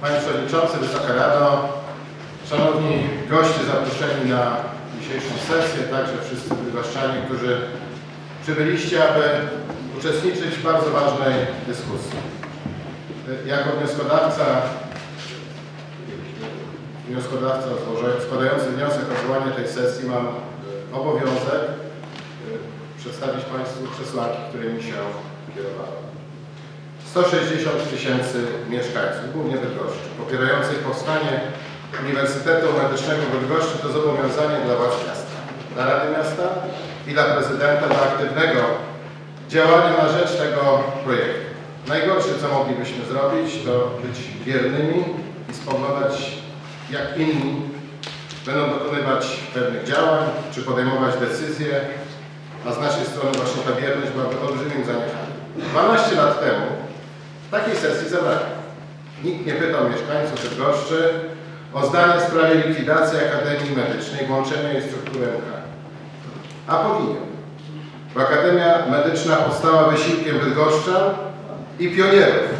Panie Przewodniczący, Wysoka Rado, Szanowni goście zaproszeni na dzisiejszą sesję, także wszyscy wywaszczani, którzy przybyliście, aby uczestniczyć w bardzo ważnej dyskusji. Jako wnioskodawca, wnioskodawca składający wniosek o zwołanie tej sesji mam obowiązek przedstawić Państwu przesłanki, którymi się kierowałem. 160 tysięcy mieszkańców, głównie Bydgoszczy, popierających powstanie Uniwersytetu Medycznego Bydgoszczy to zobowiązanie dla władz miasta, dla Rady Miasta i dla prezydenta do aktywnego działania na rzecz tego projektu. Najgorsze, co moglibyśmy zrobić, to być biernymi i spoglądać, jak inni będą dokonywać pewnych działań, czy podejmować decyzje, a z naszej strony właśnie ta bierność byłaby olbrzymim zaniechaniem. 12 lat temu takiej sesji zabrakło. Nikt nie pytał mieszkańców Bydgoszczy o zdanie w sprawie likwidacji Akademii Medycznej, włączenia jej w strukturę MK. A powinien. Bo Akademia Medyczna powstała wysiłkiem Bydgoszczan i pionierów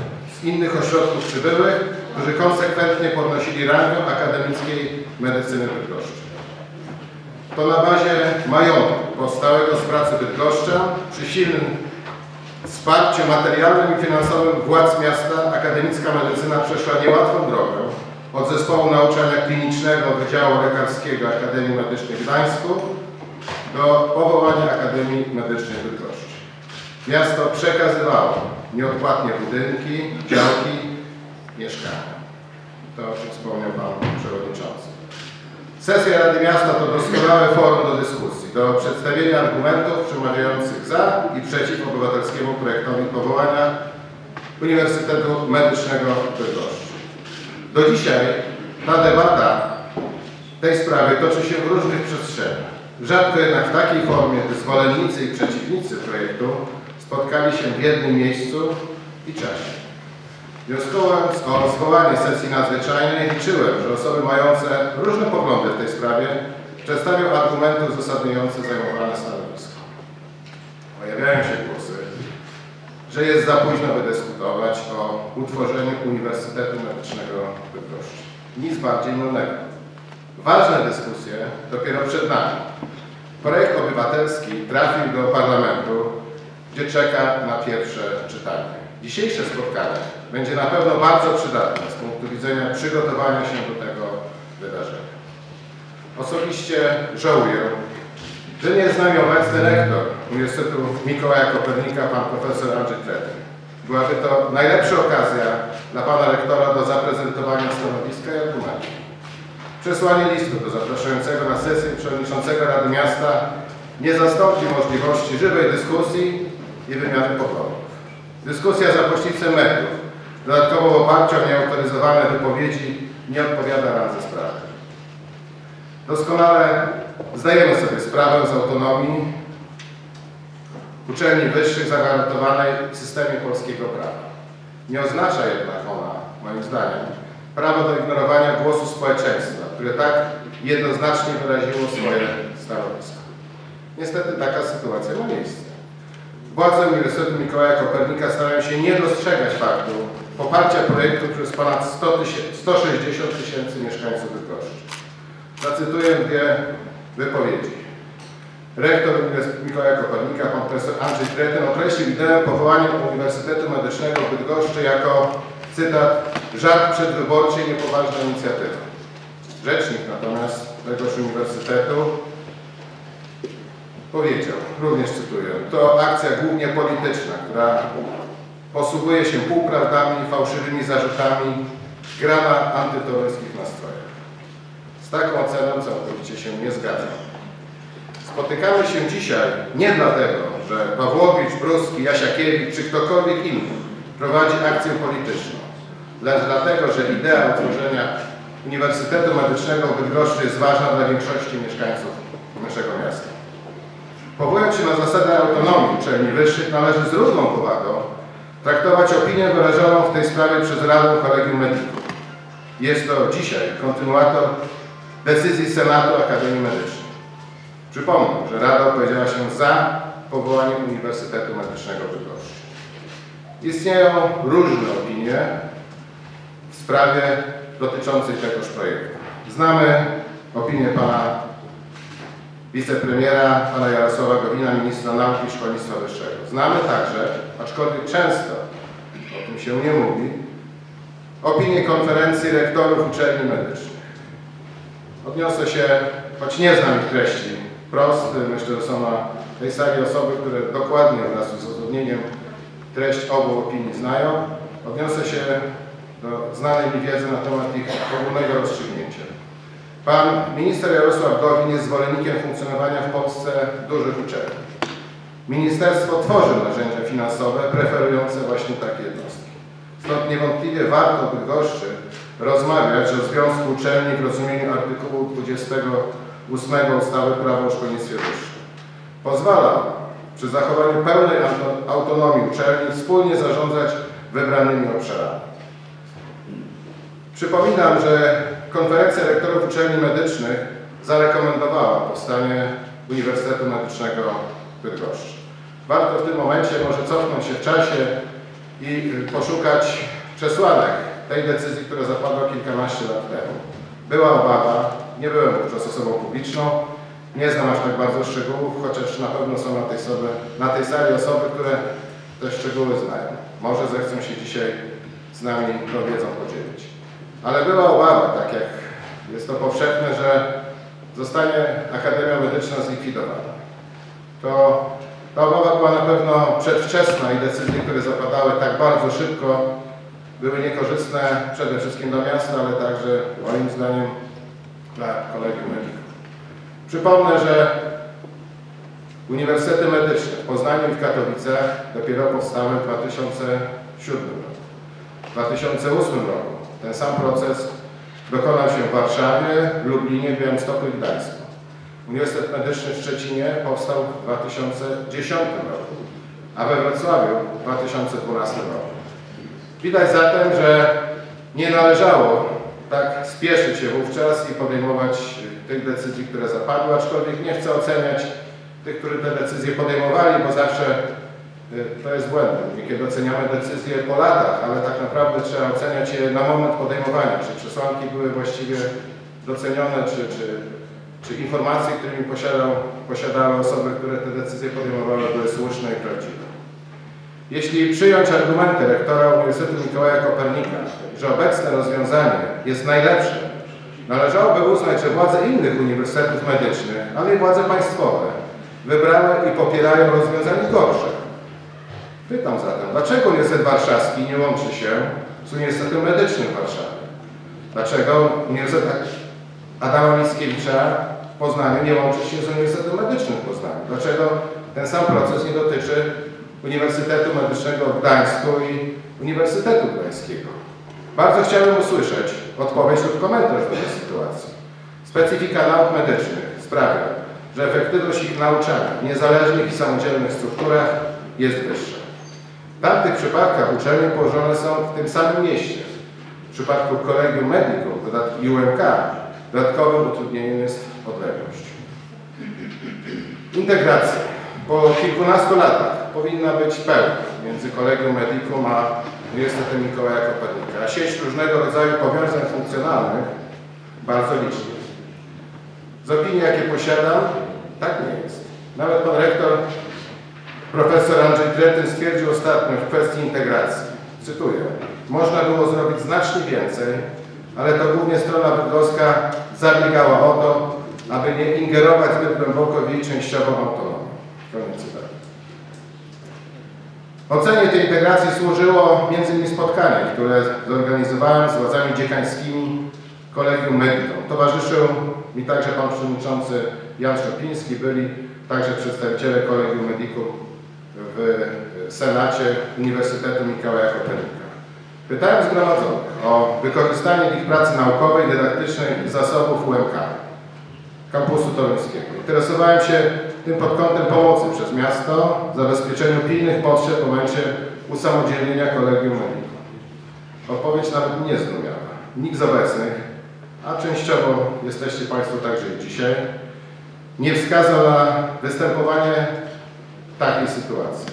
z innych ośrodków przybyłych, którzy konsekwentnie podnosili rangę akademickiej medycyny Bydgoszczy. To na bazie majątku powstałego z pracy Bydgoszczan przy silnym wsparciu materialnym i finansowym władz miasta akademicka medycyna przeszła niełatwą drogę od zespołu nauczania klinicznego Wydziału Lekarskiego Akademii Medycznej w Gdańsku do powołania Akademii Medycznej w Bydgoszczy. Miasto przekazywało nieodpłatnie budynki, działki, mieszkania. To wspomniał Pan Przewodniczący. Sesja Rady Miasta to doskonałe forum do dyskusji, do przedstawienia argumentów przemawiających za i przeciw obywatelskiemu projektowi powołania Uniwersytetu Medycznego w Bydgoszczy. Do dzisiaj ta debata tej sprawie toczy się w różnych przestrzeniach. Rzadko jednak w takiej formie, zwolennicy i przeciwnicy projektu spotkali się w jednym miejscu i czasie. Wnioskując o zwołanie sesji nadzwyczajnej, liczyłem, że osoby mające różne poglądy w tej sprawie przedstawią argumenty uzasadniające zajmowane stanowisko. Pojawiają się głosy, że jest za późno, by dyskutować o utworzeniu Uniwersytetu Medycznego w Bydgoszczy. Nic bardziej mylnego. Ważne dyskusje dopiero przed nami. Projekt obywatelski trafił do parlamentu, gdzie czeka na pierwsze czytanie. Dzisiejsze spotkanie będzie na pewno bardzo przydatne z punktu widzenia przygotowania się do tego wydarzenia. Osobiście żałuję, że nie jest z nami obecny rektor Uniwersytetu Mikołaja Kopernika, pan profesor Andrzej Kretyn. Byłaby to najlepsza okazja dla pana rektora do zaprezentowania stanowiska i argumentów. Przesłanie listu do zapraszającego na sesję przewodniczącego Rady Miasta nie zastąpi możliwości żywej dyskusji i wymiany poglądów. Dyskusja za pośrednictwem mediów, dodatkowo w oparciu o nieautoryzowane wypowiedzi, nie odpowiada randze sprawy. Doskonale zdajemy sobie sprawę z autonomii uczelni wyższych zagwarantowanej w systemie polskiego prawa. Nie oznacza jednak ona, moim zdaniem, prawa do ignorowania głosu społeczeństwa, które tak jednoznacznie wyraziło swoje stanowisko. Niestety taka sytuacja ma miejsce. Władze Uniwersytetu Mikołaja Kopernika starają się nie dostrzegać faktu poparcia projektu przez ponad 100 tysię- 160 tysięcy mieszkańców Bydgoszczy. Zacytuję dwie wypowiedzi. Rektor Uniwersytetu Mikołaja Kopernika, pan profesor Andrzej Kretyn określił ideę powołania Uniwersytetu Medycznego w Bydgoszczy jako, cytat, żart przedwyborczy i niepoważna inicjatywa. Rzecznik natomiast tegoż uniwersytetu powiedział, również cytuję, to akcja głównie polityczna, która posługuje się półprawdami, fałszywymi zarzutami, gra na antytoryskich nastrojach. Z taką oceną całkowicie się nie zgadzam. Spotykamy się dzisiaj nie dlatego, że Pawłowicz, Bruski, Jasiakiewicz czy ktokolwiek inny prowadzi akcję polityczną, lecz dlatego, że idea utworzenia Uniwersytetu Medycznego w Bydgoszczy jest ważna dla większości mieszkańców naszego miasta. Powołując się na zasadę autonomii uczelni wyższych, należy z równą powagą traktować opinię wyrażoną w tej sprawie przez Radę Kolegium Medicum. Jest to dzisiaj kontynuator decyzji Senatu Akademii Medycznej. Przypomnę, że Rada opowiedziała się za powołaniem Uniwersytetu Medycznego w Bydgoszczy. Istnieją różne opinie w sprawie dotyczącej tegoż projektu. Znamy opinię pana wicepremiera, pana Jarosława Gowina, ministra nauki i szkolnictwa wyższego. Znamy także, aczkolwiek często o tym się nie mówi, opinię konferencji rektorów uczelni medycznych. Odniosę się, choć nie znam ich treści wprost, myślę, że są na tej sali osoby, które dokładnie wraz z uzasadnieniem treść obu opinii znają. Odniosę się do znanej mi wiedzy na temat ich ogólnego rozstrzygnięcia. Pan minister Jarosław Gowin jest zwolennikiem funkcjonowania w Polsce dużych uczelni. Ministerstwo tworzy narzędzia finansowe preferujące właśnie takie jednostki. Stąd niewątpliwie warto Bydgoszczy rozmawiać o Związku Uczelni w rozumieniu artykułu 28 ustawy Prawo o szkolnictwie wyższym. Pozwala przy zachowaniu pełnej auto- autonomii uczelni wspólnie zarządzać wybranymi obszarami. Przypominam, że konferencja rektorów uczelni medycznych zarekomendowała powstanie Uniwersytetu Medycznego w Bydgoszczy. Warto w tym momencie może cofnąć się w czasie i y, poszukać przesłanek tej decyzji, która zapadła kilkanaście lat temu. Była obawa, nie byłem wówczas osobą publiczną, nie znam aż tak bardzo szczegółów, chociaż na pewno są na tej, sobie, na tej sali osoby, które te szczegóły znają. Może zechcą się dzisiaj z nami tą wiedzą podzielić. Ale była obawa, tak jak jest to powszechne, że zostanie Akademia Medyczna zlikwidowana. To ta obawa była na pewno przedwczesna i decyzje, które zapadały tak bardzo szybko, były niekorzystne przede wszystkim dla miasta, ale także moim zdaniem dla kolegium medików. Przypomnę, że Uniwersytety Medyczne w Poznaniu i w Katowicach dopiero powstały w 2007 roku. W 2008 roku ten sam proces dokonał się w Warszawie, Lublinie, Białymstoku i Gdańsku. Uniwersytet Medyczny w Szczecinie powstał w 2010 roku, a we Wrocławiu w 2012 roku. Widać zatem, że nie należało tak spieszyć się wówczas i podejmować tych decyzji, które zapadły, aczkolwiek nie chcę oceniać tych, którzy te decyzje podejmowali, bo zawsze to jest błędem. Niekiedy oceniamy decyzje po latach, ale tak naprawdę trzeba oceniać je na moment podejmowania, czy przesłanki były właściwie docenione, czy, czy, czy informacje, którymi posiadał, posiadały osoby, które te decyzje podejmowały, były słuszne i prawdziwe. Jeśli przyjąć argumenty rektora Uniwersytetu Mikołaja Kopernika, że obecne rozwiązanie jest najlepsze, należałoby uznać, że władze innych uniwersytetów medycznych, ale i władze państwowe wybrały i popierają rozwiązanie gorsze. Pytam zatem, dlaczego Uniwersytet Warszawski nie łączy się z Uniwersytetem Medycznym w Warszawie? Dlaczego Uniwersytet Adama Mickiewicza w Poznaniu nie łączy się z Uniwersytetem Medycznym w Poznaniu? Dlaczego ten sam proces nie dotyczy Uniwersytetu Medycznego w Gdańsku i Uniwersytetu Gdańskiego? Bardzo chciałbym usłyszeć odpowiedź lub komentarz do tej sytuacji. Specyfika nauk medycznych sprawia, że efektywność ich nauczania w niezależnych i samodzielnych strukturach jest wyższa. W tamtych przypadkach uczelnie położone są w tym samym mieście. W przypadku Collegium Medicum i UMK dodatkowym utrudnieniem jest odległość. Integracja po kilkunastu latach powinna być pełna między Collegium Medicum a Uniwersytetem Mikołaja Kopernika. A sieć różnego rodzaju powiązań funkcjonalnych bardzo liczna. Z opinii, jakie posiadam, tak nie jest. Nawet pan rektor, profesor Andrzej Tretyn stwierdził ostatnio w kwestii integracji, cytuję, można było zrobić znacznie więcej, ale to głównie strona bydgoska zabiegała o to, aby nie ingerować zbyt głęboko w jej częściową autonomię. Koniec cytatu. Ocenie tej integracji służyło m.in. spotkanie, które zorganizowałem z władzami dziekańskimi Kolegium Medicum. Towarzyszył mi także pan przewodniczący Jan Szopiński, byli także przedstawiciele Kolegium Medicum w Senacie Uniwersytetu Mikołaja Kopernika. Pytałem zgromadzonych o wykorzystanie ich pracy naukowej, dydaktycznej zasobów UMK, kampusu toruńskiego. Interesowałem się tym pod kątem pomocy przez miasto zabezpieczeniu pilnych potrzeb w momencie usamodzielnienia Kolegium Medicum. Odpowiedź nawet nie zdumiała. Nikt z obecnych, a częściowo jesteście Państwo także i dzisiaj, nie wskazał na występowanie takiej sytuacji.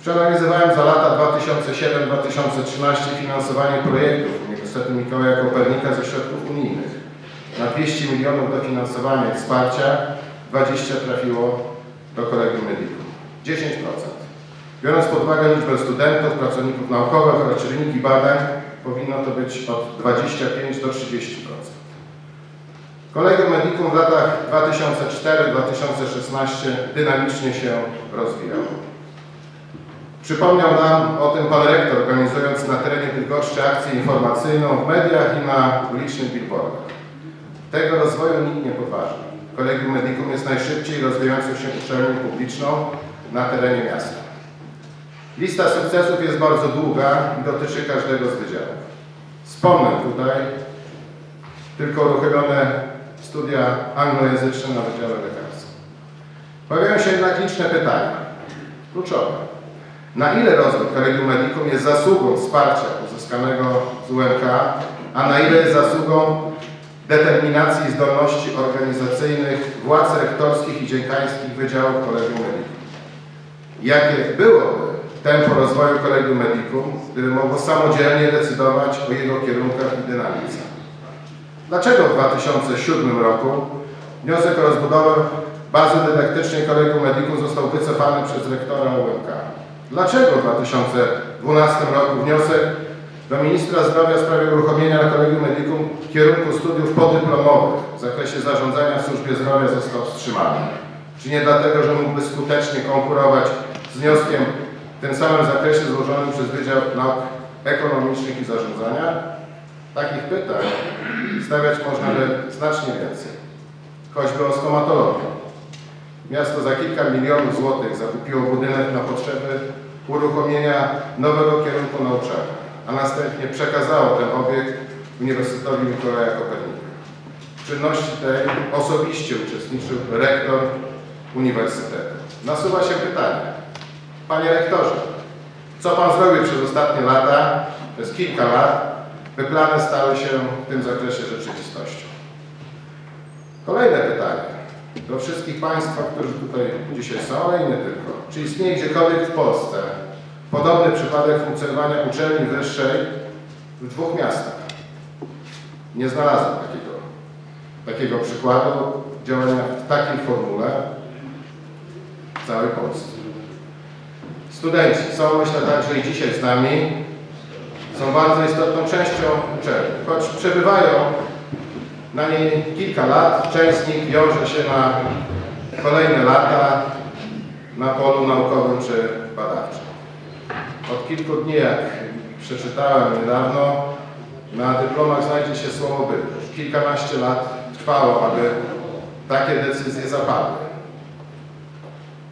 Przeanalizowałem za lata 2007-2013 finansowanie projektów Uniwersytetu Mikołaja Kopernika ze środków unijnych. Na 200 milionów dofinansowania i wsparcia 20 trafiło do Kolegium Medicum. 10%. Biorąc pod uwagę liczbę studentów, pracowników naukowych oraz czynniki badań, powinno to być od 25 do 30%. Kolegium Medicum w latach 2004-2016 dynamicznie się rozwijało. Przypomniał nam o tym pan rektor, organizując na terenie Bydgoszczy akcję informacyjną w mediach i na ulicznych billboardach. Tego rozwoju nikt nie podważy. Kolegium Medicum jest najszybciej rozwijającą się uczelnią publiczną na terenie miasta. Lista sukcesów jest bardzo długa i dotyczy każdego z wydziałów. Wspomnę tutaj tylko uruchomione studia anglojęzyczne na Wydziale Lekarskim. Pojawiają się jednak liczne pytania, kluczowe. Na ile rozwój Collegium Medicum jest zasługą wsparcia uzyskanego z UMK, a na ile jest zasługą determinacji i zdolności organizacyjnych władz rektorskich i dziekańskich Wydziałów Collegium Medicum? Jakie byłoby tempo rozwoju Collegium Medicum, gdyby mogło samodzielnie decydować o jego kierunkach i dynamice? Dlaczego w 2007 roku wniosek o rozbudowę bazy dydaktycznej Collegium Medicum został wycofany przez rektora UMK? Dlaczego w 2012 roku wniosek do ministra zdrowia w sprawie uruchomienia na Collegium Medicum kierunku studiów podyplomowych w zakresie zarządzania w służbie zdrowia został wstrzymany? Czy nie dlatego, że mógłby skutecznie konkurować z wnioskiem w tym samym zakresie złożonym przez Wydział Nauk Ekonomicznych i Zarządzania? Takich pytań stawiać można znacznie więcej. Choćby o stomatologię. Miasto za kilka milionów złotych zakupiło budynek na potrzeby uruchomienia nowego kierunku nauczania, a następnie przekazało ten obiekt Uniwersytetowi Mikołaja Kopernika. W czynności tej osobiście uczestniczył rektor Uniwersytetu. Nasuwa się pytanie, panie rektorze, co pan zrobił przez ostatnie lata, przez kilka lat, by plany stały się w tym zakresie rzeczywistością? Kolejne pytanie do wszystkich Państwa, którzy tutaj dzisiaj są, ale i nie tylko. Czy istnieje gdziekolwiek w Polsce podobny przypadek funkcjonowania uczelni wyższej w dwóch miastach? Nie znalazłem takiego, takiego przykładu działania w takiej formule w całej Polsce. Studenci są, myślę, także i dzisiaj z nami. Są bardzo istotną częścią uczelni. Choć przebywają na niej kilka lat. Część z nich wiąże się na kolejne lata na polu naukowym czy badawczym. Od kilku dni, jak przeczytałem niedawno, na dyplomach znajdzie się słowo Bydgoszcz. Kilkanaście lat trwało, aby takie decyzje zapadły.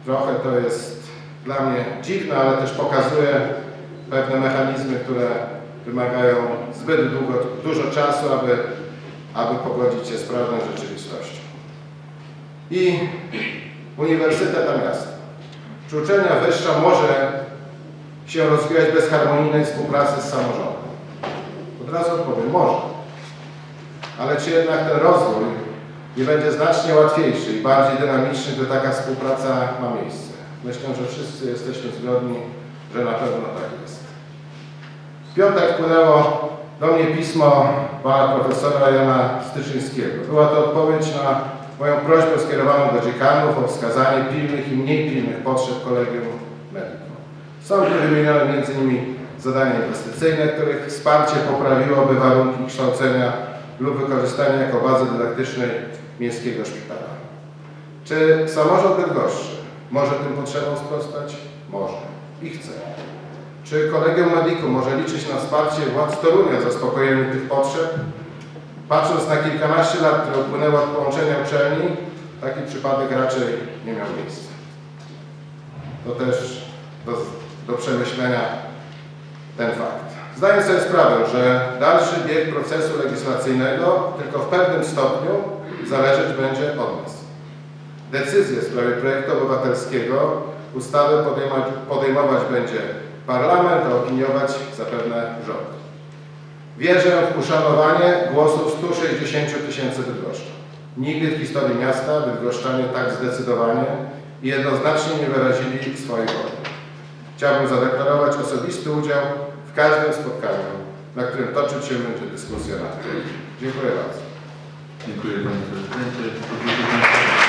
Trochę to jest dla mnie dziwne, ale też pokazuje pewne mechanizmy, które wymagają zbyt długo, dużo czasu, aby aby pogodzić się z prawdą rzeczywistością. I Uniwersytet na miasto. Czy uczelnia wyższa może się rozwijać bez harmonijnej współpracy z samorządem? Od razu odpowiem, może. Ale czy jednak ten rozwój nie będzie znacznie łatwiejszy i bardziej dynamiczny, gdy taka współpraca ma miejsce? Myślę, że wszyscy jesteśmy zgodni, że na pewno tak. W piątek wpłynęło do mnie pismo pana profesora Jana Styczynskiego. Była to odpowiedź na moją prośbę skierowaną do dziekanów o wskazanie pilnych i mniej pilnych potrzeb kolegium medicum. Są tu wymienione m.in. zadania inwestycyjne, których wsparcie poprawiłoby warunki kształcenia lub wykorzystania jako bazy dydaktycznej miejskiego szpitala. Czy samorząd Bydgoszczy może tym potrzebom sprostać? Może i chce. Czy Kolegium Medicum może liczyć na wsparcie władz Torunia w zaspokojeniu tych potrzeb? Patrząc na kilkanaście lat, które upłynęły od połączenia uczelni, taki przypadek raczej nie miał miejsca. To też do, do przemyślenia ten fakt. Zdaję sobie sprawę, że dalszy bieg procesu legislacyjnego tylko w pewnym stopniu zależeć będzie od nas. Decyzje w sprawie projektu obywatelskiego ustawy podejmować będzie Parlament, a opiniować zapewne rząd. Wierzę w uszanowanie głosów 160 tysięcy Bydgoszczan. Nigdy w historii miasta Bydgoszczanie tak zdecydowanie i jednoznacznie nie wyrazili swojej woli. Chciałbym zadeklarować osobisty udział w każdym spotkaniu na którym toczyć się będzie dyskusja nad tym. Dziękuję bardzo. Dziękuję Panie Prezydencie.